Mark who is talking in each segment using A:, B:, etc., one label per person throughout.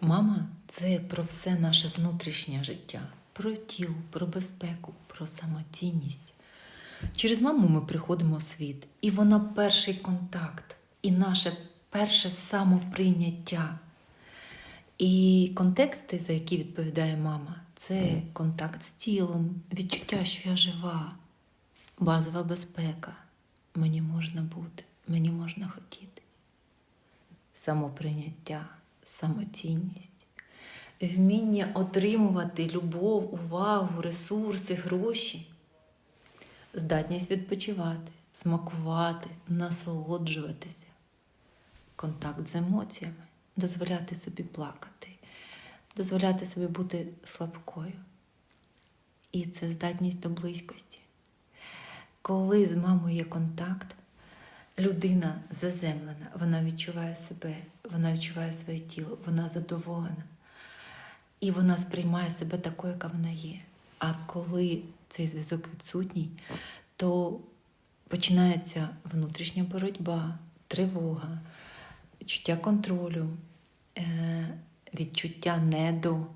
A: Мама це про все наше внутрішнє життя, про тіло, про безпеку, про самоцінність. Через маму ми приходимо в світ, і вона перший контакт, і наше перше самоприйняття. І контексти, за які відповідає мама, це контакт з тілом, відчуття, що я жива, базова безпека. Мені можна бути, мені можна хотіти. Самоприйняття, самоцінність, вміння отримувати любов, увагу, ресурси, гроші, здатність відпочивати, смакувати, насолоджуватися, контакт з емоціями, дозволяти собі плакати, дозволяти собі бути слабкою. І це здатність до близькості. Коли з мамою є контакт, людина заземлена, вона відчуває себе, вона відчуває своє тіло, вона задоволена. І вона сприймає себе такою, яка вона є. А коли цей зв'язок відсутній, то починається внутрішня боротьба, тривога, відчуття контролю, е, відчуття недо.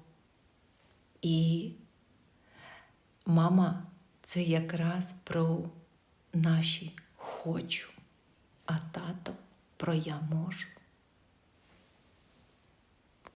A: І мама це якраз про наші хочу, а тато про я можу.